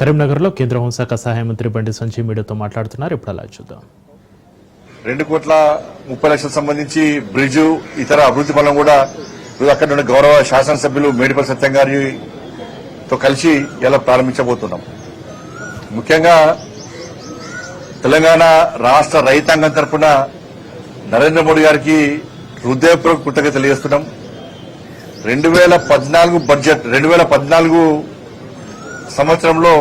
కరీంనగర్లో కేంద్ర హోంశాఖ సహాయ మంత్రి బండి సంజయ్ మీడియాతో మాట్లాడుతున్నారు. ఇప్పుడు అలా చూద్దాం. రెండు కోట్ల ముప్పై లక్షలకు సంబంధించి బ్రిడ్జ్ ఇతర అభివృద్ధి పనులను కూడా అక్కడ ఉన్న గౌరవ శాసనసభ్యులు మేడిపల్లి సత్యం గారితో కలిసి ఇలా ప్రారంభించబోతున్నాం. ముఖ్యంగా తెలంగాణ రాష్ట్ర రైతాంగం తరఫున నరేంద్ర మోడీ గారికి హృదయపూర్వక కృతజ్ఞత తెలియజేస్తున్నాం. రెండు వేల పద్నాలుగు బడ్జెట్ రెండు వేల పద్నాలుగు సంవత్సరంలో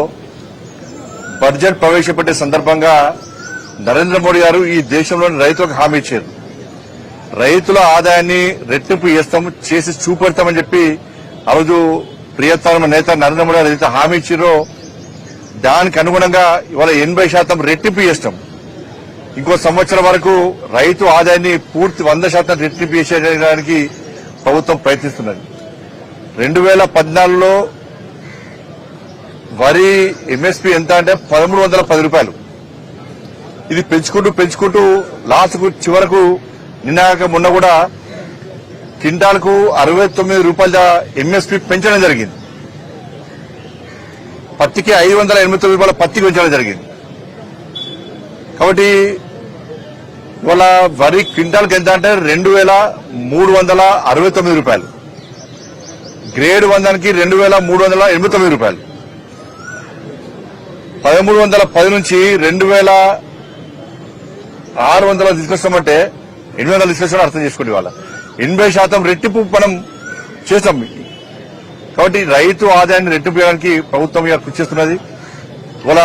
బడ్జెట్ ప్రవేశపెట్టే సందర్భంగా నరేంద్ర మోడీ గారు ఈ దేశంలోని రైతులకు హామీ ఇచ్చారు. రైతుల ఆదాయాన్ని రెట్టింపు చేస్తాం చేసి చూపెడతామని చెప్పి ఆ రోజు ప్రియతమ నేత నరేంద్ర మోడీ గారు ఏదైతే హామీ ఇచ్చారో దానికి అనుగుణంగా ఇవాళ ఎనభై శాతం రెట్టింపు చేస్తాం. ఇంకో సంవత్సరం వరకు రైతు ఆదాయాన్ని పూర్తి వంద శాతం రెట్టింపు చేసేయడానికి ప్రభుత్వం ప్రయత్నిస్తున్నది. రెండు వేల పద్నాలుగులో వరి ఎంఎస్పీ ఎంత అంటే పదమూడు వందల పది రూపాయలు. ఇది పెంచుకుంటూ పెంచుకుంటూ లాస్ట్కు చివరకు నిన్నాక మొన్న కూడా క్వింటాల్కు అరవై తొమ్మిది రూపాయల ఎంఎస్పీ పెంచడం జరిగింది. పత్తికి ఐదు వందల ఎనభై తొమ్మిది రూపాయల పత్తికి పెంచడం జరిగింది. కాబట్టి ఇవాళ వరి క్వింటాల్కి ఎంత అంటే రెండు వేల మూడు వందల అరవై తొమ్మిది రూపాయలు. గ్రేడ్ వందానికి రెండు వేల మూడు వందల ఎనభై తొమ్మిది రూపాయలు. పదమూడు వందల పది నుంచి రెండు వేల ఆరు వందల తీసుకొస్తామంటే ఎనిమిది వందలు తీసుకొస్తామని అర్థం చేసుకోండి వాళ్ళ ఎనభై శాతం రెట్టింపు మనం చేస్తాం. కాబట్టి రైతు ఆదాయాన్ని రెట్టింపు చేయడానికి ప్రభుత్వం కృషి చేస్తున్నది. ఇవాళ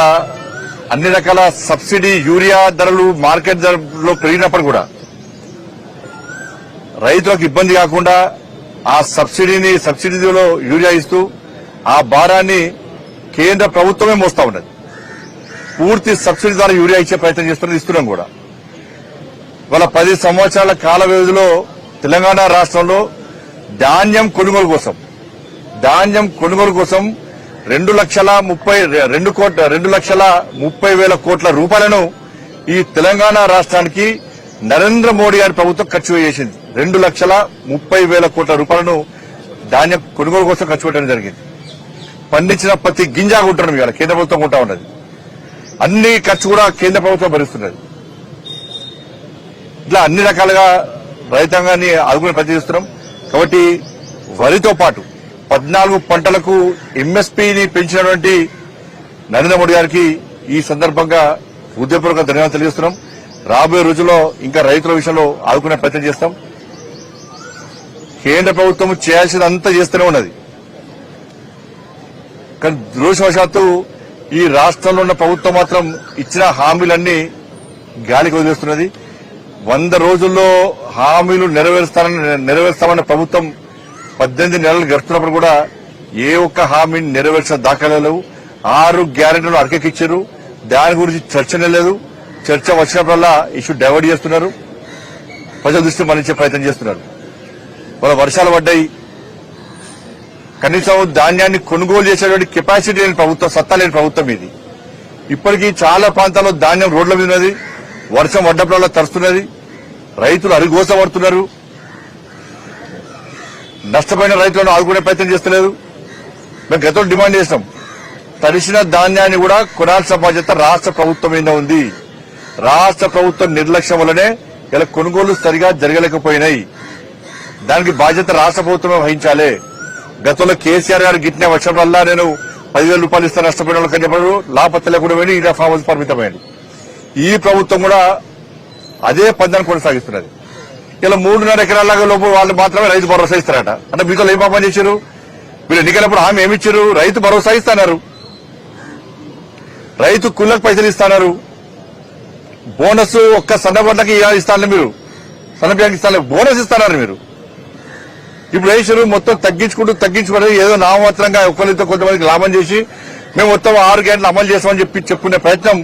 అన్ని రకాల సబ్సిడీ యూరియా ధరలు మార్కెట్ ధరలో పెరిగినప్పుడు కూడా రైతులకు ఇబ్బంది కాకుండా ఆ సబ్సిడీని సబ్సిడీలో యూరియా ఇస్తూ ఆ భారాన్ని కేంద్ర ప్రభుత్వమే మోస్తా ఉన్నది. పూర్తి సబ్సిడీ ద్వారా యూరియా ఇచ్చే ప్రయత్నం చేస్తున్నది ఇస్తున్నాం కూడా. వాళ్ళ పది సంవత్సరాల కాల వ్యవధిలో తెలంగాణ రాష్ట్రంలో ధాన్యం కొనుగోలు కోసం ధాన్యం కొనుగోలు కోసం రెండు లక్షల ముప్పై రెండు కోట్ల రెండు లక్షల ముప్పై వేల కోట్ల రూపాయలను ఈ తెలంగాణ రాష్ట్రానికి నరేంద్ర మోడీ గారి ప్రభుత్వం ఖర్చు చేసింది. రెండు లక్షల ముప్పై వేల కోట్ల రూపాయలను ధాన్యం కొనుగోలు కోసం ఖర్చు పెట్టడం జరిగింది. పండించిన ప్రతి గింజ కొంటున్నాం ఇవాళ కేంద్ర ప్రభుత్వం కొంటా ఉన్నది. అన్ని ఖర్చు కూడా కేంద్ర ప్రభుత్వం భరిస్తున్నది. ఇట్లా అన్ని రకాలుగా రైతాంగాన్ని ఆదుకుని ప్రయత్నిస్తున్నాం కాబట్టి వరితో పాటు పద్నాలుగు పంటలకు ఎంఎస్పీని పెంచినటువంటి నరేంద్ర మోడీ గారికి ఈ సందర్భంగా ఉద్యమపూర్వక ధన్యవాదాలు తెలియజేస్తున్నాం. రాబోయే రోజుల్లో ఇంకా రైతుల విషయంలో ఆదుకునే ప్రయత్నం చేస్తాం. కేంద్ర ప్రభుత్వం చేయాల్సిందంతా చేస్తూనే ఉన్నది. కానీ దురదృష్టవశాత్తు ఈ రాష్ట్రంలో ఉన్న ప్రభుత్వం మాత్రం ఇచ్చిన హామీలన్నీ గాలికి వదిలేస్తున్నది. వంద రోజుల్లో హామీలు నెరవేరుస్తానని నెరవేరుస్తామన్న ప్రభుత్వం పద్దెనిమిది నెలలు గడుపుతున్నప్పుడు కూడా ఏ ఒక్క హామీని నెరవేర్చిన దాఖలేవు ఆరు గ్యారెంటీలు అరకెక్కిచ్చారు. దాని గురించి చర్చనే లేదు. చర్చ వచ్చినప్పుడల్లా ఇష్యూ డైవర్ట్ చేస్తున్నారు. ప్రజల దృష్టి మళ్ళించే ప్రయత్నం చేస్తున్నారు. వాళ్ళ వర్షాలు పడ్డాయి. కనీసం ధాన్యాన్ని కొనుగోలు చేసేటువంటి కెపాసిటీ లేని ప్రభుత్వం సత్తా లేని ప్రభుత్వం ఇది. ఇప్పటికీ చాలా ప్రాంతాల్లో ధాన్యం రోడ్ల మీద ఉన్నది వర్షం పడ్డప్పుడల్లా తరుస్తున్నది రైతులు అరిగోసపడుతున్నారు నష్టపోయిన రైతులను ఆదుకునే ప్రయత్నం చేస్తలేదు. మేము గతంలో డిమాండ్ చేస్తాం తడిసిన ధాన్యాన్ని కూడా కొనాల్సిన బాధ్యత రాష్ట్ర ప్రభుత్వం మీద ఉంది. రాష్ట్ర ప్రభుత్వం నిర్లక్ష్యం వల్లనే ఇలా కొనుగోలు సరిగా జరగలేకపోయినాయి. దానికి బాధ్యత రాష్ట్ర ప్రభుత్వమే వహించాలి. గతంలో కేసీఆర్ గారు గిట్టిన వర్షం వల్ల నేను పదివేల రూపాయలు ఇస్తాను నష్టపోయిన వాళ్ళకి అని చెప్పారు లాపత్త లేకుండా పోయి ఇలా ఫామ్ హౌస్ పరిమితమైంది. ఈ ప్రభుత్వం కూడా అదే పందాన్ని కొనసాగిస్తున్నది. ఇలా మూడున్నర ఎకరాల లోపు వాళ్ళు మాత్రమే రైతు భరోసా ఇస్తారట. అంటే మీతో ఏం పాపం చేశారు? మీరు ఎన్నికలప్పుడు హామీ ఏమిచ్చారు రైతు భరోసా ఇస్తున్నారు. రైతు కుళ్ళకు పైసలు ఇస్తున్నారు. బోనస్ ఒక్క సన్నబడ్లకి ఇస్తాను మీరు. సన్నపియానికి ఇస్తాను బోనస్ ఇస్తున్నారు మీరు. ఇప్పుడు వేసారు మొత్తం తగ్గించుకుంటూ తగ్గించుకుంటే ఏదో నామమాత్రంగా ఒకరితో కొంతమందికి లాభం చేసి మేము మొత్తం ఆరు గంటలు అమలు చేస్తామని చెప్పి చెప్పుకునే ప్రయత్నం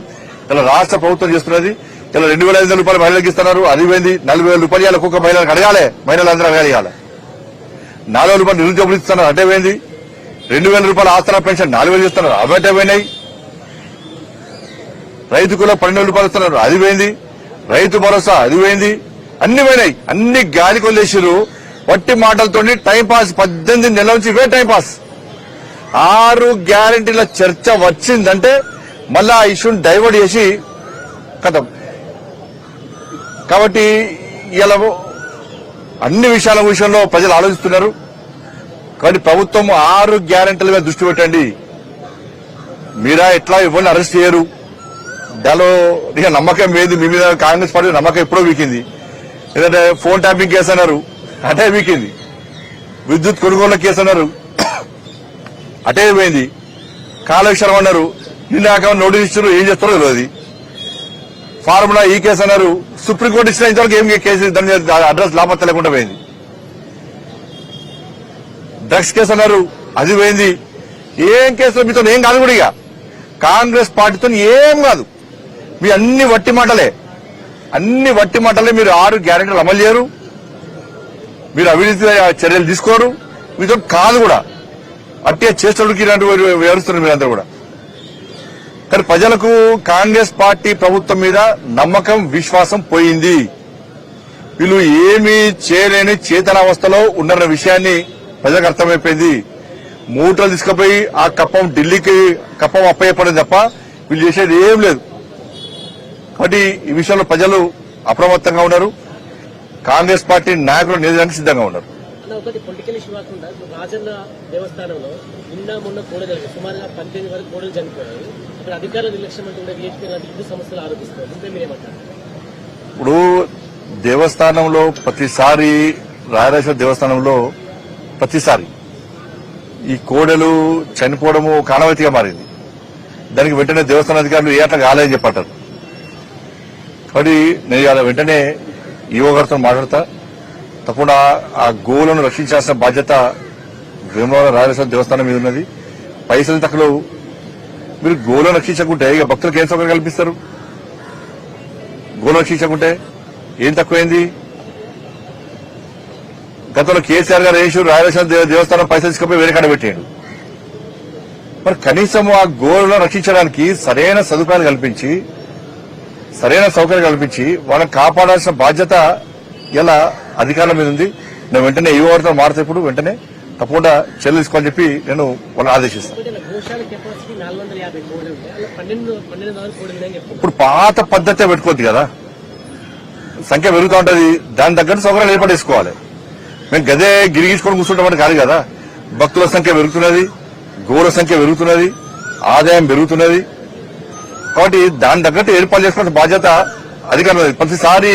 ఇలా రాష్ట్ర ప్రభుత్వం చేస్తున్నది. ఇలా రెండు వేల ఐదు వందల రూపాయలు మహిళలకు ఇస్తున్నారు. అది పోయింది. నలభై వేల రూపాయలు ఒక్కొక్క మహిళలకు అడగాలి. మహిళలందరూ అడగాలి నాలుగు వేల రూపాయలు నిరుద్యోగులు ఇస్తున్నారు. అంటే పోయింది. రెండు వేల రూపాయల ఆస్తుల పెన్షన్ నాలుగు వేలు ఇస్తున్నారు. అవి అంటే పోయినాయి. రైతుకులో పన్నెండు రూపాయలు ఇస్తున్నారు. అది పోయింది. రైతు భరోసా అది పోయింది. అన్ని పోయినాయి. అన్ని గాలికి వదిలేసారు వట్టి మాటలతోని టైంపాస్ పద్దెనిమిది నెలల నుంచి ఇవే టైంపాస్ ఆరు గ్యారంటీల చర్చ వచ్చిందంటే మళ్ళా ఆ ఇష్యూని డైవర్ట్ చేసి కథం. కాబట్టి ఇలా అన్ని విషయాల విషయంలో ప్రజలు ఆలోచిస్తున్నారు. కాబట్టి ప్రభుత్వం ఆరు గ్యారంటీల మీద దృష్టి పెట్టండి. మీరా ఎట్లా ఇవ్వండి అరెస్ట్ చేయరు? దానిలో నమ్మకం ఏది? మీ మీద కాంగ్రెస్ పార్టీ నమ్మకం ఎప్పుడో వీకింది. ఎందుకంటే ఫోన్ ట్యాపింగ్ కేసు అన్నారు. అటే వీకింది. విద్యుత్ కొనుగోళ్ళ కేసు అన్నారు అటే పోయింది. కాళేశ్వరం అన్నారు నిన్న నోటీస్ ఇచ్చారు ఏం చేస్తారో తెలియదు ఫార్ములా ఈ కేసు అన్నారు సుప్రీంకోర్టు ఇచ్చిన ఇంతవరకు ఏం కేసు దాని అడ్రస్ లాభత లేకుండా పోయింది. డ్రగ్స్ కేసు అన్నారు అది పోయింది. ఏం కేసులో మీతో ఏం కాదు కూడా ఇక. కాంగ్రెస్ పార్టీతో ఏం కాదు. మీ అన్ని వట్టి మాటలే. అన్ని వట్టి మాటలే మీరు ఆరు గ్యారెంటీలు అమలు చేయరు. మీరు అవినీతి చర్యలు తీసుకోరు. మీతో కాదు కూడా. అట్టే చేస్తుడికి ఇలాంటి వ్యవహరిస్తున్నారు మీరందరూ కూడా. కానీ ప్రజలకు కాంగ్రెస్ పార్టీ ప్రభుత్వం మీద నమ్మకం విశ్వాసం పోయింది. వీళ్ళు ఏమీ చేయలేని చేతనావస్థలో ఉన్న విషయాన్ని ప్రజలకు అర్థమైపోయింది. మూటలు తీసుకుపోయి ఆ కప్పం ఢిల్లీకి కప్పం అప్పయ్యపడడం తప్ప వీళ్ళు చేసేది ఏం లేదు. కాబట్టి ఈ విషయంలో ప్రజలు అప్రమత్తంగా ఉన్నారు. కాంగ్రెస్ పార్టీ నాయకులు నిలదడానికి సిద్ధంగా ఉన్నారు. అన్న ఒకటి పొలిటికల్ ఇష్యూ కాకుండా ఇప్పుడు రాజన్న దేవస్థానంలో నిన్న మొన్న కోడలు సుమారుగా పద్దెనిమిది వరకు కోడలు చనిపోయాయి అక్కడ అధికారుల నిర్లక్ష్యం అంటే కూడా వీహెచ్పీ లాంటి హిందూ సమస్యలు ఆరోపిస్తారు దీనిపై మీరేమంటారు? ఇప్పుడు దేవస్థానంలో ప్రతిసారి రాయరాజేశ్వర దేవస్థానంలో ప్రతిసారి ఈ కోడలు చనిపోవడము కాలవతిగా మారింది. దానికి వెంటనే దేవస్థాన అధికారులు ఏ అట్లా కాలేదని చెప్పంటారు కాబట్టి నేను వెంటనే ఈవో గారితో మాట్లాడతా. తప్పకుండా ఆ గోవులను రక్షించాల్సిన బాధ్యత వేమవరం రాజేశ్వర దేవస్థానం మీద ఉన్నది. పైసలు తక్కువ మీరు గోవులను రక్షించకుంటే ఇక భక్తులకు ఏం సౌకర్యం కల్పిస్తారు? గోవులను రక్షించకుంటే ఏం తక్కువైంది? గతంలో కేసీఆర్ గారు వేసి రాజేశ్వర దేవస్థానం పైసలు తీసుకుపోయి వేరే కాడ పెట్టాడు మరి కనీసం ఆ గోలను రక్షించడానికి సరైన సదుపాయాలు కల్పించి సరైన సౌకర్యం కల్పించి వాళ్ళని కాపాడాల్సిన బాధ్యత ఇలా అధికారుల మీద ఉంది. నేను వెంటనే ఏ వారితో మారితే ఇప్పుడు వెంటనే తప్పకుండా చర్యలు తీసుకోవాలని చెప్పి నేను వాళ్ళని ఆదేశిస్తాను. ఇప్పుడు పాత పద్ధతే పెట్టుకోద్ది కదా. సంఖ్య పెరుగుతూ ఉంటది. దాని తగ్గట్టు సౌకర్యాలు ఏర్పడేసుకోవాలి మేము గదే గిరిగించుకొని కూర్చుంటామని కాదు కదా. భక్తుల సంఖ్య పెరుగుతున్నది. గోవుల సంఖ్య పెరుగుతున్నది. ఆదాయం పెరుగుతున్నది. కాబట్టి దాని తగ్గట్టు ఏర్పాటు చేసుకున్న బాధ్యత అధికారులు ప్రతిసారి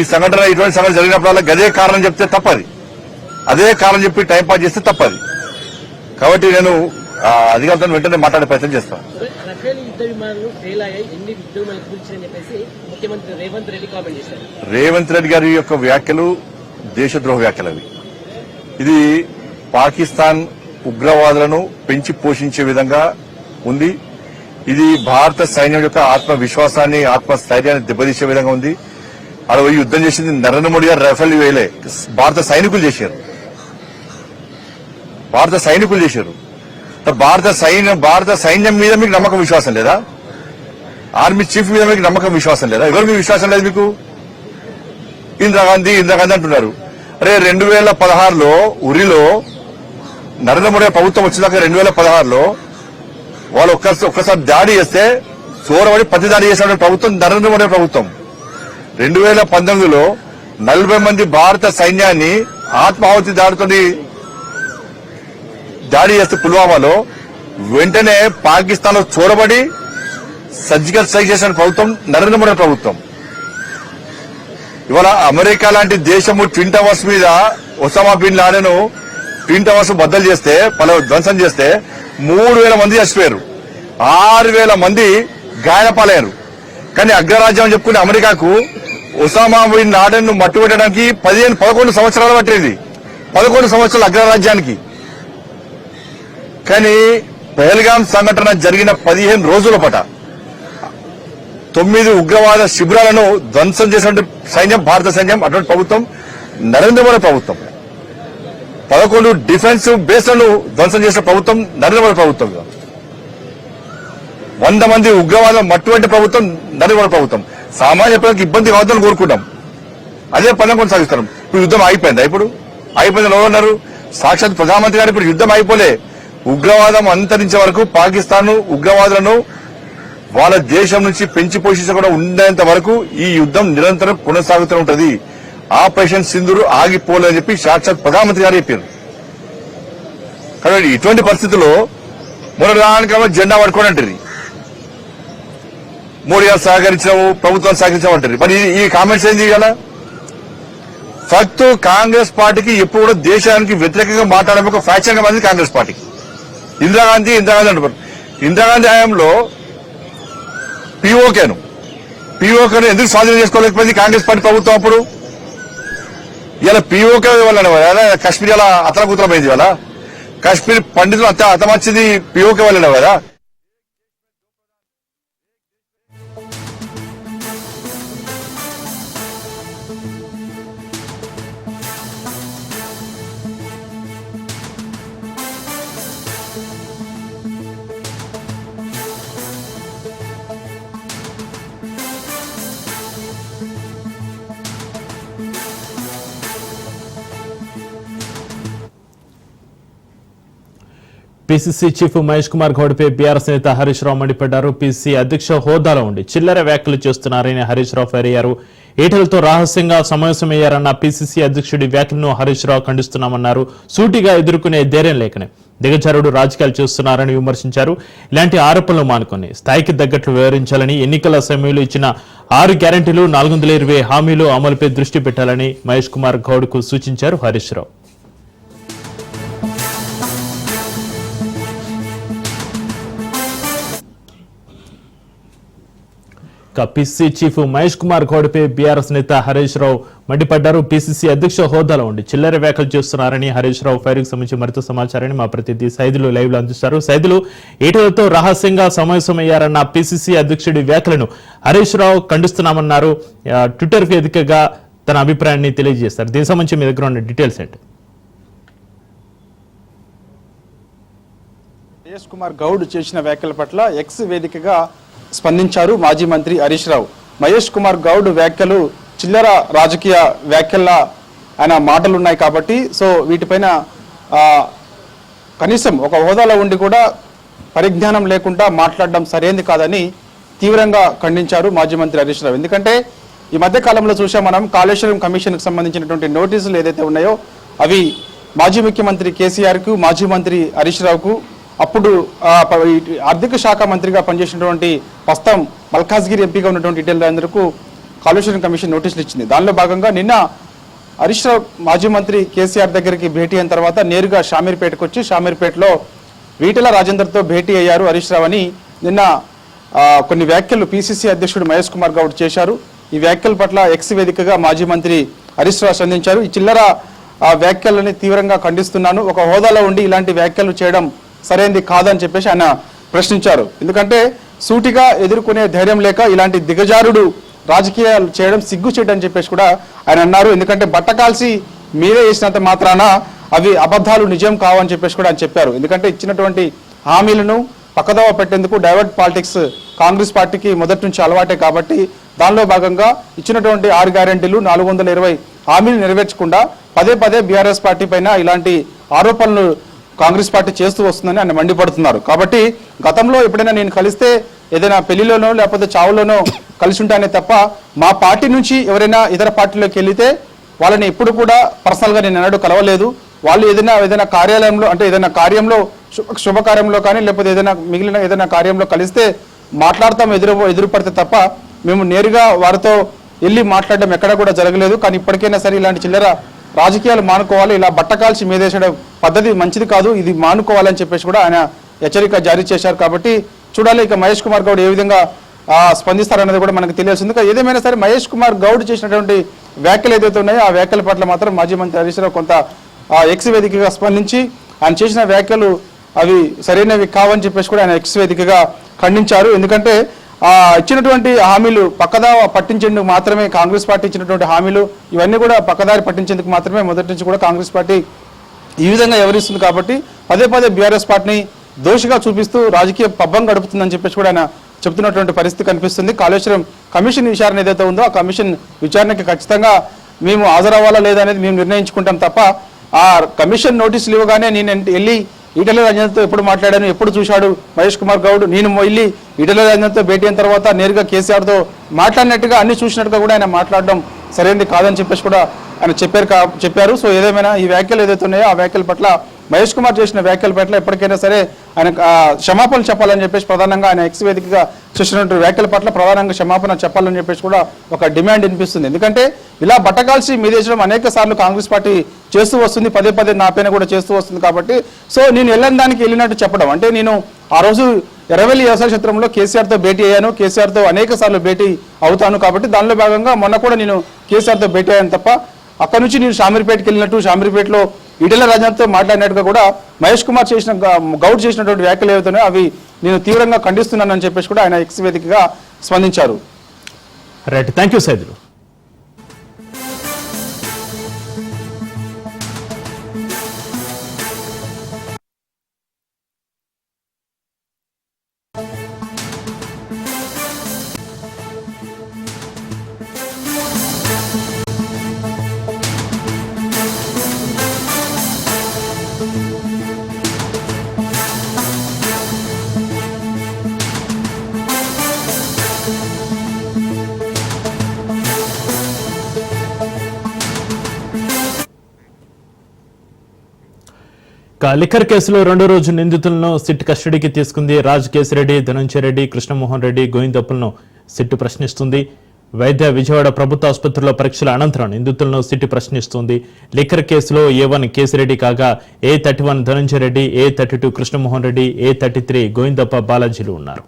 ఈ సంఘటన ఇటువంటి సంఘటన జరిగినప్పుడల్లా గదే కారణం చెప్తే తప్పది. అదే కారణం చెప్పి టైం పాస్ చేస్తే తప్పది. కాబట్టి నేను అధికారులతో వెంటనే మాట్లాడే ప్రయత్నం చేస్తాను. రేవంత్ రెడ్డి గారి యొక్క వ్యాఖ్యలు దేశద్రోహ వ్యాఖ్యలు అవి. ఇది పాకిస్తాన్ ఉగ్రవాదులను పెంచి పోషించే విధంగా ఉంది. ఇది భారత సైన్యం యొక్క ఆత్మవిశ్వాసాన్ని ఆత్మస్థైర్యాన్ని దెబ్బతీసే విధంగా ఉంది. అరవై యుద్దం యుద్ధం చేసింది నరేంద్ర మోడీ గారు రఫేల్ వేయలే భారత సైనికులు చేశారు. భారత సైనికులు చేశారు. భారత సైన్యం భారత సైన్యం మీద మీకు నమ్మకం విశ్వాసం లేదా? ఆర్మీ చీఫ్ మీద మీకు నమ్మకం విశ్వాసం లేదా? ఎవరు మీకు విశ్వాసం లేదు మీకు? ఇందిరాగాంధీ ఇందిరాగాంధీ అంటున్నారు. అరే రెండు వేల పదహారులో ఉరిలో నరేంద్ర మోడీ ప్రభుత్వం వచ్చినాక రెండు వేల పదహారులో వాళ్ళు ఒక్క ఒక్కసారి దాడి చేస్తే చోరబడి ప్రతి దాడి చేసిన ప్రభుత్వం నరేంద్ర మోడీ ప్రభుత్వం. రెండు వేల పంతొమ్మిదిలో నలభై మంది భారత సైన్యాన్ని ఆత్మాహుతి దాడితో దాడి చేస్తే పుల్వామాలో వెంటనే పాకిస్తాన్లో చోరబడి సర్జికల్ స్ట్రైక్ చేసిన ప్రభుత్వం నరేంద్ర మోడీ ప్రభుత్వం. ఇవాళ అమెరికా లాంటి దేశము ట్విన్ టవర్స్ మీద Osama bin Laden twin towers బద్దలు చేస్తే పలు ధ్వంసం చేస్తే మూడు వేల మంది చచ్చిపోయారు. ఆరు వేల మంది గాయపాలయ్యారు కానీ అగ్రరాజ్యం అని చెప్పుకునే అమెరికాకు ఒసామా బిన్ లాడెన్ మట్టు పెట్టడానికి పదిహేను పదకొండు సంవత్సరాలు పట్టింది. పదకొండు సంవత్సరాలు అగ్రరాజ్యానికి. కానీ పెహల్గాం సంఘటన జరిగిన పదిహేను రోజుల పట తొమ్మిది ఉగ్రవాద శిబిరాలను ధ్వంసం చేసిన సైన్యం భారత సైన్యం అటువంటి ప్రభుత్వం నరేంద్ర మోడీ ప్రభుత్వం. పదకొండు డిఫెన్స్ బేస్లను ధ్వంసం చేసిన ప్రభుత్వం నరేంద్ర మోడీ ప్రభుత్వం. వంద మంది ఉగ్రవాదం అటువంటి ప్రభుత్వం నరేంద్ర మోడీ ప్రభుత్వం. సామాన్య ప్రజలకు ఇబ్బంది కావద్దని కోరుకుంటాం. అదే పనులు కొనసాగిస్తాం. ఇప్పుడు యుద్ధం అయిపోయిందా ఇప్పుడు? అయిపోయిందని ఎవరన్నారు సాక్షాత్ ప్రధానమంత్రి గారు ఇప్పుడు యుద్ధం అయిపోలే ఉగ్రవాదం అంతరించే వరకు పాకిస్తాన్ ఉగ్రవాదులను వాళ్ళ దేశం నుంచి పెంచి పోషించకుండా ఉండేంత వరకు ఈ యుద్ధం నిరంతరం కొనసాగుతూ ఉంటది. ఆపరేషన్ సింధూరు ఆగిపోలేదని చెప్పి సాక్షాత్ ప్రధానమంత్రి గారు చెప్పారు. కాబట్టి ఇటువంటి పరిస్థితుల్లో మొదటి దానికన్నా జెండా పట్టుకొని అంటారు. మోడీ గారు సహకరించాము ప్రభుత్వాన్ని సహకరించామంటారు మరి ఈ- కామెంట్స్ ఏం కదా ఫక్త్ కాంగ్రెస్ పార్టీకి ఎప్పుడు కూడా దేశానికి వ్యతిరేకంగా మాట్లాడడం ఒక ఫ్యాక్షన్గా కాంగ్రెస్ పార్టీకి. ఇందిరాగాంధీ ఇందిరాగాంధీ అంటారు. ఇందిరాగాంధీ హయాంలో పీఓకేను పీఓకేను ఎందుకు స్వాధీనం చేసుకోలేకపోయింది కాంగ్రెస్ పార్టీ ప్రభుత్వం అప్పుడు? ఇలా పీఓకే వల్ల కాశ్మీర్ ఇలా అతలకుతలమైంది ఇవాళ. కాశ్మీర్ పండితులు అంత అతమచ్చింది పీఓకే వల్లనే కదా పిసిసి చీఫ్ మహేష్ కుమార్ గౌడ్పై బీఆర్ఎస్ నేత హరీష్ రావు మండిపడ్డారు. పిసిసి అధ్యక్ష హోదాలో ఉండి చిల్లర వ్యాఖ్యలు చేస్తున్నారని హరీష్ రావు ఫైర్ ఈటలతో రహస్యంగా సమావేశమయ్యారన్న పిసిసి అధ్యక్షుడి వ్యాఖ్యలను హరీష్ రావు ఖండిస్తున్నామన్నారు. సూటిగా ఎదుర్కొనే ధైర్యం లేకనే దిగజారుడు రాజకీయాలు చేస్తున్నారని విమర్శించారు. ఇలాంటి ఆరోపణలు మానుకొని స్థాయికి తగ్గట్లు వివరించాలని ఎన్నికల సమయంలో ఇచ్చిన ఆరు గ్యారంటీలు నాలుగు వందల ఇరవై హామీలు అమలుపై దృష్టి పెట్టాలని మహేష్ కుమార్ గౌడ్కు సూచించారు హరీష్ రావు. పిసిసి చీఫ్ మహేష్ కుమార్ గౌడ్పై బీఆర్ఎస్ నేత హరీష్ రావు మండిపడ్డారు. పిసిసి అధ్యక్ష హోదాలో ఉండి చిల్లర వ్యాఖ్యలు చేస్తున్నారని హరీష్ రావు ఫైరింగ్ సంబంధించి మరింత సమాచారాన్ని మా ప్రతినిధి సైదులు లైవ్లో అందిస్తారు. సైదులు ఈటలతో రహస్యంగా సమావేశమయ్యారన్న పిసిసి అధ్యక్షుడి వ్యాఖ్యలను హరీష్ రావు ఖండిస్తున్నామన్నారు. ట్విట్టర్ వేదికగా తన అభిప్రాయాన్ని తెలియజేస్తారు. దీనికి సంబంధించి మీ దగ్గర ఉన్న డీటెయిల్స్ ఏంటి? మహేష్ కుమార్ గౌడ్ చేసిన వ్యాఖ్యల పట్ల ఎక్స్ వేదికగా స్పందించారు మాజీ మంత్రి హరీష్ రావు. మహేష్ కుమార్ గౌడ్ వ్యాఖ్యలు చిల్లర రాజకీయ వ్యాఖ్యల్లా ఆయన మాటలు ఉన్నాయి కాబట్టి సో వీటిపైన కనీసం ఒక హోదాలో ఉండి కూడా పరిజ్ఞానం లేకుండా మాట్లాడడం సరైనది కాదని తీవ్రంగా ఖండించారు మాజీ మంత్రి హరీష్ రావు. ఎందుకంటే ఈ మధ్య కాలంలో చూసాం మనం కాళేశ్వరం కమిషన్కి సంబంధించినటువంటి నోటీసులు ఏదైతే ఉన్నాయో అవి మాజీ ముఖ్యమంత్రి కేసీఆర్కు మాజీ మంత్రి హరీష్ రావుకు అప్పుడు ఆర్థిక శాఖ మంత్రిగా పనిచేసినటువంటి ప్రస్తుతం మల్కాజ్గిరి ఎంపీగా ఉన్నటువంటి ఇటెల్లందరకు కాలుష్యం కమిషన్ నోటీసులు ఇచ్చింది. దానిలో భాగంగా నిన్న హరీష్ రావు మాజీ మంత్రి కేసీఆర్ దగ్గరికి భేటీ అయిన తర్వాత నేరుగా షామీర్పేటకు వచ్చి షామీర్పేటలో వీటల రాజేందర్తో భేటీ అయ్యారు హరీష్ రావు అని నిన్న కొన్ని వ్యాఖ్యలు పిసిసి అధ్యక్షుడు మహేష్ కుమార్ గౌడ్ చేశారు. ఈ వ్యాఖ్యల పట్ల ఎక్స్ వేదికగా మాజీ మంత్రి హరీష్ రావు స్పందించారు. ఈ చిల్లర ఆ, వ్యాఖ్యలని తీవ్రంగా ఖండిస్తున్నాను. ఒక హోదాలో ఉండి ఇలాంటి వ్యాఖ్యలు చేయడం సరైనది కాదని చెప్పేసి ఆయన ప్రశ్నించారు. ఎందుకంటే సూటిగా ఎదుర్కొనే ధైర్యం లేక ఇలాంటి దిగజారుడు రాజకీయాలు చేయడం సిగ్గు చేయడం చెప్పేసి కూడా ఆయన అన్నారు. ఎందుకంటే బట్ట కాల్సి మీరే వేసినంత మాత్రాన అవి అబద్ధాలు నిజం కావని చెప్పేసి కూడా ఆయన చెప్పారు. ఎందుకంటే ఇచ్చినటువంటి హామీలను పక్కదోవ పెట్టేందుకు డైవర్ట్ పాలిటిక్స్ కాంగ్రెస్ పార్టీకి మొదటి నుంచి అలవాటే కాబట్టి దానిలో భాగంగా ఇచ్చినటువంటి ఆరు గ్యారెంటీలు నాలుగు వందల ఇరవై హామీలు నెరవేర్చకుండా పదే పదే బీఆర్ఎస్ పార్టీ పైన ఇలాంటి ఆరోపణలు కాంగ్రెస్ పార్టీ చేస్తూ వస్తుందని ఆయన మండిపడుతున్నారు. కాబట్టి గతంలో ఎప్పుడైనా నేను కలిస్తే ఏదైనా పెళ్ళిలోనో లేకపోతే చావులోనో కలిసి ఉంటానే తప్ప మా పార్టీ నుంచి ఎవరైనా ఇతర పార్టీలోకి వెళితే వాళ్ళని ఎప్పుడు కూడా పర్సనల్గా నేను ఎన్నడూ కలవలేదు. వాళ్ళు ఏదైనా ఏదైనా కార్యాలయంలో అంటే ఏదైనా కార్యంలో శుభ శుభకార్యంలో కానీ లేకపోతే ఏదైనా మిగిలిన ఏదైనా కార్యంలో కలిస్తే మాట్లాడతాం ఎదురు ఎదురుపడితే తప్ప మేము నేరుగా వారితో వెళ్ళి మాట్లాడడం ఎక్కడ కూడా జరగలేదు. కానీ ఇప్పటికైనా సరే ఇలాంటి చిల్లర రాజకీయాలు మానుకోవాలి ఇలా బట్టకాల్చి మీదేసే పద్ధతి మంచిది కాదు ఇది మానుకోవాలని చెప్పేసి కూడా ఆయన హెచ్చరిక జారీ చేశారు కాబట్టి చూడాలి ఇక మహేష్ కుమార్ గౌడ్ ఏ విధంగా స్పందిస్తారనేది కూడా మనకు తెలియాల్సింది. ఏదేమైనా సరే మహేష్ కుమార్ గౌడ్ చేసినటువంటి వ్యాఖ్యలు ఏదైతే ఉన్నాయో ఆ వ్యాఖ్యల పట్ల మాత్రం మాజీ మంత్రి హరీష్ రావు కొంత ఆ, ఎక్స్ వేదికగా స్పందించి ఆయన చేసిన వ్యాఖ్యలు అవి సరైనవి కావని చెప్పేసి కూడా ఆయన ఎక్స్ వేదికగా ఖండించారు. ఎందుకంటే ఇచ్చినటువంటి హామీలు పక్కదావ పట్టించేందుకు మాత్రమే కాంగ్రెస్ పార్టీ ఇచ్చినటువంటి హామీలు ఇవన్నీ కూడా పక్కదారి పట్టించేందుకు మాత్రమే మొదటి నుంచి కూడా కాంగ్రెస్ పార్టీ ఈ విధంగా ఎవరిస్తుంది కాబట్టి పదే పదే బీఆర్ఎస్ పార్టీని దోషిగా చూపిస్తూ రాజకీయ పబ్బం గడుపుతుందని చెప్పేసి కూడా ఆయన చెప్తున్నటువంటి పరిస్థితి కనిపిస్తుంది. కాళేశ్వరం కమిషన్ విచారణ ఏదైతే ఉందో ఆ కమిషన్ విచారణకి ఖచ్చితంగా మేము హాజరవ్వాలా లేదా అనేది మేము నిర్ణయించుకుంటాం తప్ప ఆ కమిషన్ నోటీసులు ఇవ్వగానే నేను వెళ్ళి ఈటల రాజేంద్రతో ఎప్పుడు మాట్లాడాను ఎప్పుడు చూశాడు? మహేష్ కుమార్ గౌడ్ నేను వెళ్ళి ఈటల రాజేంద్రతో భేటీ అయిన తర్వాత నేరుగా కేసీఆర్తో మాట్లాడినట్టుగా అన్ని చూసినట్టుగా కూడా ఆయన మాట్లాడడం సరైనది కాదని చెప్పేసి కూడా ఆయన చెప్పారు చెప్పారు. సో ఏదేమైనా ఈ వ్యాఖ్యలు ఏదైతే ఉన్నాయో ఆ వ్యాఖ్యల పట్ల మహేష్ కుమార్ చేసిన వ్యాఖ్యల పట్ల ఎప్పటికైనా సరే ఆయన క్షమాపణ చెప్పాలని చెప్పేసి ప్రధానంగా ఆయన ఎక్స్ వేదికగా చేసినటువంటి వ్యాఖ్యల పట్ల ప్రధానంగా క్షమాపణ చెప్పాలని చెప్పేసి కూడా ఒక డిమాండ్ వినిపిస్తుంది. ఎందుకంటే ఇలా బట్టకాల్సి మీదేసడం అనేక సార్లు కాంగ్రెస్ పార్టీ చేస్తూ వస్తుంది పదే పదే నా పైన కూడా చేస్తూ వస్తుంది కాబట్టి. సో నేను వెళ్ళని దానికి వెళ్ళినట్టు చెప్పడం. అంటే నేను ఆ రోజు ఎర్రవెల్లి వ్యవసాయ క్షేత్రంలో కేసీఆర్తో భేటీ అయ్యాను. కేసీఆర్తో అనేక సార్లు భేటీ అవుతాను కాబట్టి దానిలో భాగంగా మొన్న కూడా నేను కేసీఆర్తో భేటీ అయ్యాను తప్ప అక్కడ నుంచి నేను షామీర్పేటకి వెళ్ళినట్టు షామీర్పేటలో ఈటెల రాజాతో మాట్లాడినట్టుగా కూడా మహేష్ కుమార్ చేసిన గౌడ్ చేసినటువంటి వ్యాఖ్యలు ఏవైతున్నాయో అవి నేను తీవ్రంగా ఖండిస్తున్నానని చెప్పేసి కూడా ఆయన ఎక్స్ వేదికగా స్పందించారు. Right thank you Saidulu liquor కేసులో రెండో రోజు నిందితులను సిట్ కస్టడీకి తీసుకుంది రాజ్ కేసిరెడ్డి ధనంజయ రెడ్డి కృష్ణమోహన్ రెడ్డి గోవిందప్పులను సిట్ ప్రశ్నిస్తుంది. వైద్య విజయవాడ ప్రభుత్వ ఆసుపత్రిలో పరీక్షల అనంతరం నిందితులను సిట్టి ప్రశ్నిస్తుంది. లిక్కర్ కేసులో ఏ వన్ కేసిరెడ్డి కాగా A thirty one Dhananjaya Reddy A thirty two Krishnamohan Reddy A thirty three Govindappa బాలాజీలు ఉన్నారు.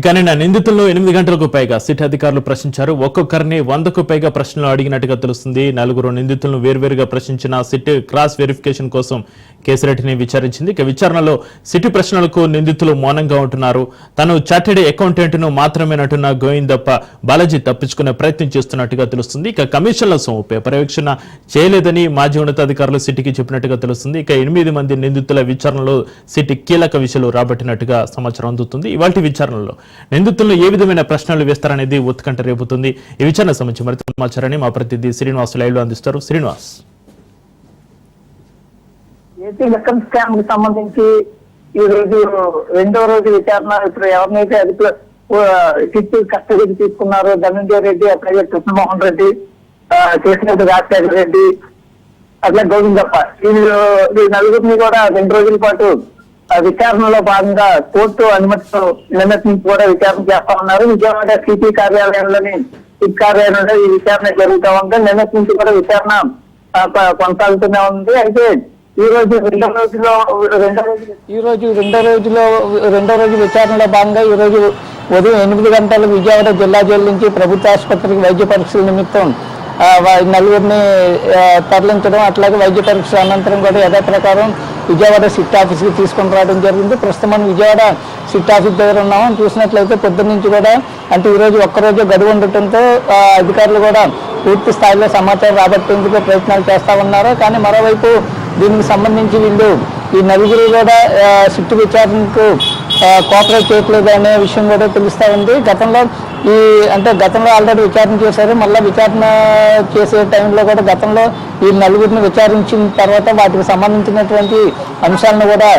ఇక నిన్న నిందితులను ఎనిమిది గంటలకు పైగా సిట్ అధికారులు ప్రశ్నించారు. ఒక్కొక్కరిని వందకు పైగా ప్రశ్నలు అడిగినట్టుగా తెలుస్తుంది. నలుగురు నిందితులను వేర్వేరుగా ప్రశ్నించిన సిట్ క్రాస్ వెరిఫికేషన్ కోసం కేసిరెడ్డిని విచారించింది. ఇక విచారణలో సిట్ ప్రశ్నలకు నిందితులు మౌనంగా ఉంటున్నారు. తను చార్టెడ్ అకౌంటెంట్ను మాత్రమేనంటున్న గోవిందప్ప బాలాజీ తప్పించుకునే ప్రయత్నం చేస్తున్నట్టుగా తెలుస్తుంది. ఇక కమిషన్ల సొమ్ముపై పర్యవేక్షణ చేయలేదని మాజీ ఉన్నతాధికారులు సిట్కి చెప్పినట్టుగా తెలుస్తుంది. ఇక ఎనిమిది మంది నిందితుల విచారణలో సిట్ కీలక విషయాలు రాబట్టినట్టుగా సమాచారం అందుతుంది. ఇవాటి విచారణలో నిందితులను ఏ విధమైన ప్రశ్నలు వేస్తారనేది ఉత్కంఠ రేపుతుంది. ఈ విచారణ సంబంధించి మరింత సమాచారాన్ని మా ప్రతినిధి శ్రీనివాస్ లైవ్లో అందిస్తారు. శ్రీనివాస్. ఏపీ లెక్కన్ స్కామ్ సంబంధించి ఈ రోజు రెండో రోజు విచారణ. ఇప్పుడు ఎవరినైతే అదుపులో సిట్ కస్టడీకి తీసుకున్నారో ధనంజయ రెడ్డి అట్లాగే కృష్ణమోహన్ రెడ్డి ఆ, రాజశేఖర రెడ్డి అట్లా గోవిందప్ప. వీళ్ళు ఈ నలుగురిని కూడా రెండు రోజుల పాటు విచారణలో భాగంగా కోర్టు అనుమతితో నిన్నటి నుంచి కూడా విచారణ చేస్తా ఉన్నారు. విజయవాడ సిపి కార్యాలయంలోని సిట్ కార్యాలయంలో ఈ విచారణ జరుగుతూ ఉంది. నిన్నటి నుంచి కూడా విచారణ కొనసాగుతూనే ఉంది. అయితే ఈ రోజు రెండో రోజులో రెండో రోజు ఈ రోజు రెండో రోజులో రెండో రోజు విచారణలో భాగంగా ఈ రోజు ఉదయం ఎనిమిది గంటలకు విజయవాడ జిల్లా జైలు నుంచి ప్రభుత్వ ఆసుపత్రికి వైద్య పరీక్షల నిమిత్తం నలుగురిని తరలించడం అట్లాగే వైద్య పరీక్ష అనంతరం కూడా యథాప్రకారం విజయవాడ సిట్ ఆఫీస్కి తీసుకొని రావడం జరిగింది. ప్రస్తుతం మనం విజయవాడ సిట్ ఆఫీస్ దగ్గర ఉన్నాం చూసినట్లయితే పొద్దున్న నుంచి కూడా అంటే ఈరోజు ఒక్కరోజు గడువు ఉండటంతో అధికారులు కూడా పూర్తి స్థాయిలో సమాచారం రాబట్టేందుకు ప్రయత్నాలు చేస్తూ ఉన్నారు. కానీ మరోవైపు దీనికి సంబంధించి వీళ్ళు ఈ నలుగురు కూడా సిట్టు విచారణకు కోఆపరేట్ చేయట్లేదు అనే విషయం కూడా తెలుస్తూ ఉంది. గతంలో ఈ అంటే గతంలో ఆల్రెడీ విచారణ చేశారు. మళ్ళీ విచారణ చేసే టైంలో కూడా గతంలో ఈ నలుగురిని విచారించిన తర్వాత వాటికి సంబంధించినటువంటి అంశాలను కూడా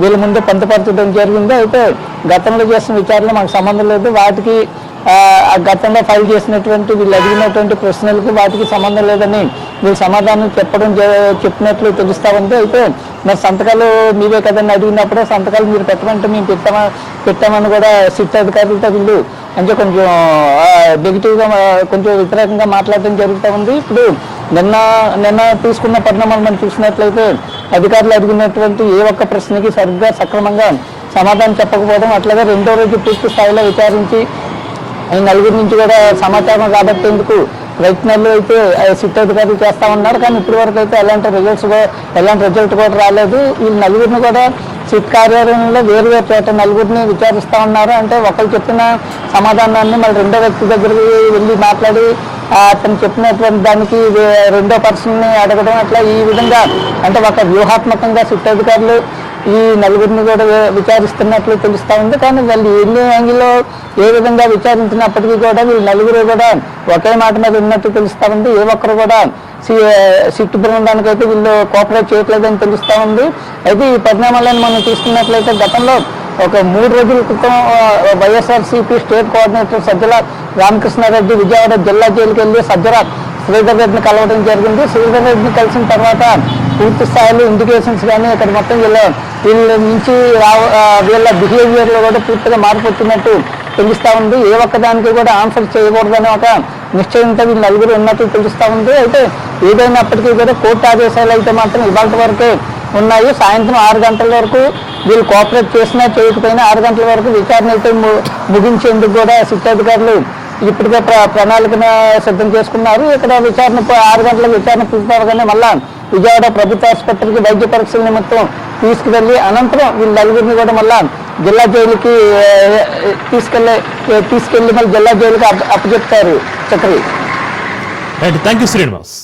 వీళ్ళ ముందు పొందుపరచడం జరిగింది. అయితే గతంలో చేసిన విచారణ మాకు సంబంధం లేదు. వాటికి ఆ, గతంలో ఫైల్ చేసినటువంటి వీళ్ళు అడిగినటువంటి ప్రశ్నలకు వాటికి సంబంధం లేదని వీళ్ళు సమాధానం చెప్పడం జ- చెప్పినట్లు తెలుస్తా ఉంది. అయితే మరి సంతకాలు మీవే కదండి అడిగినప్పుడే సంతకాలు మీరు పెట్టమంటే మేము పెట్టామా పెట్టామని కూడా సిట్ అధికారులతో వీళ్ళు అంటే కొంచెం నెగిటివ్గా కొంచెం వ్యతిరేకంగా మాట్లాడడం జరుగుతూ ఉంది. ఇప్పుడు నిన్న నిన్న తీసుకున్న పరిణామాలు మనం చూసినట్లయితే అధికారులు అడిగినటువంటి ఏ ఒక్క ప్రశ్నకి సరిగ్గా సక్రమంగా సమాధానం చెప్పకపోవడం అట్లాగే రెండో రోజు పూర్తి స్థాయిలో విచారించి ఈ నలుగురి నుంచి కూడా సమాచారం రాబట్టేందుకు ప్రయత్నాలు అయితే ఆ, సిట్ అధికారులు ఉన్నారు. కానీ ఇప్పటి వరకు అయితే ఎలాంటి రిజల్ట్స్ ఎలాంటి రిజల్ట్ కూడా రాలేదు. ఈ నలుగురిని కూడా సిట్ కార్యాలయంలో వేరు వేరు పేట నలుగురిని విచారిస్తూ ఉన్నారు. అంటే ఒకరు చెప్పిన సమాధానాన్ని మళ్ళీ రెండో వ్యక్తి దగ్గరికి వెళ్ళి మాట్లాడి అతను చెప్పినటువంటి దానికి రెండో పర్సన్ని అడగడం అట్లా ఈ విధంగా అంటే ఒక వ్యూహాత్మకంగా సిట్ అధికారులు ఈ నలుగురిని కూడా విచారిస్తున్నట్లు తెలుస్తూ ఉంది. కానీ వాళ్ళు ఎన్ని యాంగిల్లో ఏ విధంగా విచారించినప్పటికీ కూడా వీళ్ళు నలుగురు కూడా ఒకే మాట మీద ఉన్నట్టు తెలుస్తూ ఉంది. ఏ ఒక్కరు కూడా సి- బృందానికైతే వీళ్ళు కోఆపరేట్ చేయట్లేదని తెలుస్తూ ఉంది. అయితే ఈ పరిణామాలను మనం చూసుకున్నట్లయితే గతంలో ఒక మూడు రోజుల క్రితం YSRCP state coordinator Sajjala Ramakrishna Reddy Vijayawada జిల్లా జైలుకి వెళ్ళి సజ్జల శ్రీధర్ రెడ్డిని కలవడం జరిగింది. శ్రీధర్ రెడ్డిని కలిసిన తర్వాత పూర్తి స్థాయిలో ఇండికేషన్స్ కానీ ఇక్కడ మొత్తం వీళ్ళ వీళ్ళ నుంచి వీళ్ళ బిహేవియర్లో కూడా పూర్తిగా మార్పు వచ్చినట్టు ఉంది. ఏ ఒక్కదానికి కూడా ఆన్సర్ చేయకూడదని ఒక నిశ్చయంతో వీళ్ళు నలుగురు ఉన్నట్టు తెలుస్తూ ఉంది. అయితే ఏదైనప్పటికీ కూడా కోర్టు ఆదేశాలు అయితే మాత్రం ఇవాళ వరకే ఉన్నాయి. సాయంత్రం ఆరు గంటల వరకు వీళ్ళు కోఆపరేట్ చేసినా చేయకపోయినా ఆరు గంటల వరకు విచారణ అయితే ము- ముగించేందుకు కూడా సిట్ అధికారులు ఇప్పటికే ప్ర ప్రణాళికను సిద్ధం చేసుకున్నారు. ఇక్కడ విచారణ ఆరు గంటల విచారణ పూర్తవగానే మళ్ళా విజయవాడ ప్రభుత్వ ఆసుపత్రికి వైద్య పరీక్షల నిమిత్తం తీసుకువెళ్ళి అనంతరం వీళ్ళ నలుగురిని కూడా మళ్ళా జిల్లా జైలుకి తీసుకెళ్ళి తీసుకెళ్ళి మళ్ళీ జిల్లా జైలుకి అప్పచెప్తారు చక్రి. Thank you Srinivas.